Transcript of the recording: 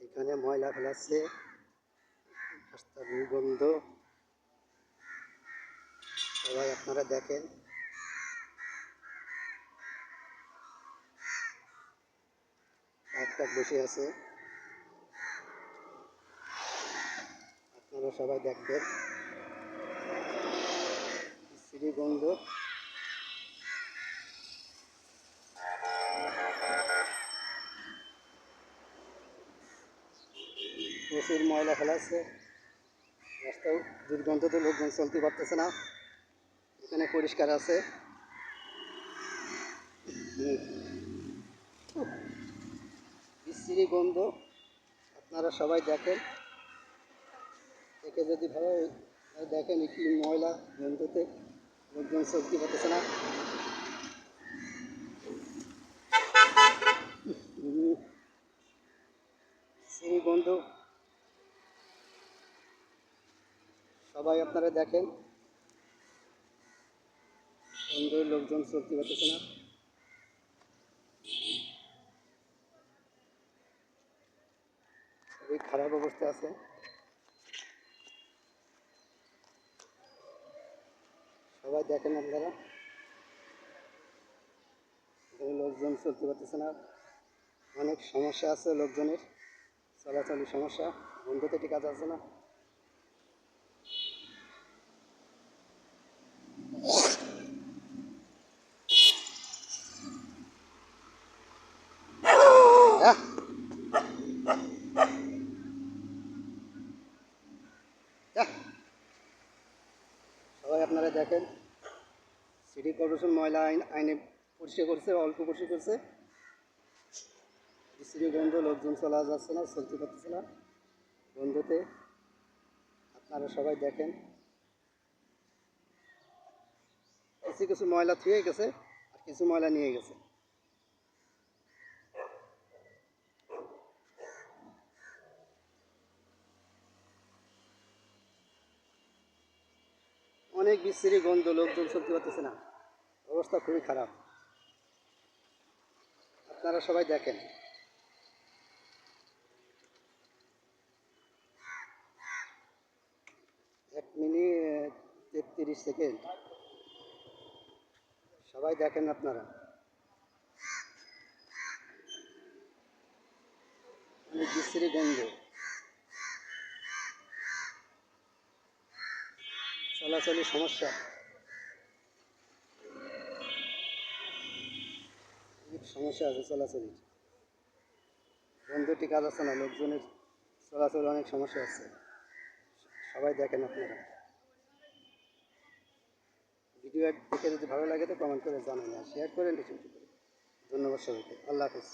এখানে ময়লা ফেলাচ্ছে রাস্তার দুর্গন্ধ সবাই আপনারা দেখেন। বসে আছে। আপনারা সবাই দেখবেন। শ্রীগন্ধ। প্রচুর ময়লা ফেলাচ্ছে রাস্তাও দুর্গন্ধ তো লোকজন চলতে পারতেছে না। এখানে পরিষ্কার আছে। বিশ্রী গন্ধ, আপনারা সবাই দেখেন। দেখে যদি ভালো দেখেন কি ময়লা গন্ধতে লোকজন চলতে পারতেছে না। সবাই আপনারা দেখেন। গন্ধে লোকজন চলতে পারতেছে না খুবই খারাপ অবস্থা আছে। সবাই দেখেন আপনারা। লোকজন চলতে পারতেছে না অনেক সমস্যা আছে লোকজনের। চলাচলের সমস্যা। বন্ধুতে ঠিক কাজ আছে না? দেখেন, সিটি কর্পোরেশন ময়লা আইন, আইনে পরিষ্কার করছে, অল্প পরিষ্কার করছে। স্ত্রী গন্ধ লোকজন চলা যাচ্ছে না, চলতে পারতেছে না গন্ধতে আপনারা সবাই দেখেন। কিছু কিছু ময়লা থুয়ে গেছে, আর কিছু ময়লা নিয়ে গেছে। অনেক বিশ্রী গন্ধ, লোকজন চলতে পারতেছে না। অবস্থা খুবই খারাপ। আপনারা সবাই দেখেন। এক মিনিট তেত্রিশ সেকেন্ড। সবাই দেখেন আপনারা। বিশ্রী গন্ধ। চলাচলের সমস্যা। সমস্যা আছে চলাচলের। বন্ধুটি কাজ আছে না, লোকজনের চলাচলে অনেক সমস্যা আছে। সবাই দেখেন আপনারা। ভিডিও দেখে যদি ভালো লাগে তো কমেন্ট করে জানান আর শেয়ার করেন কিছু ধন্যবাদ সবাইকে। আল্লাহ হাফিজ।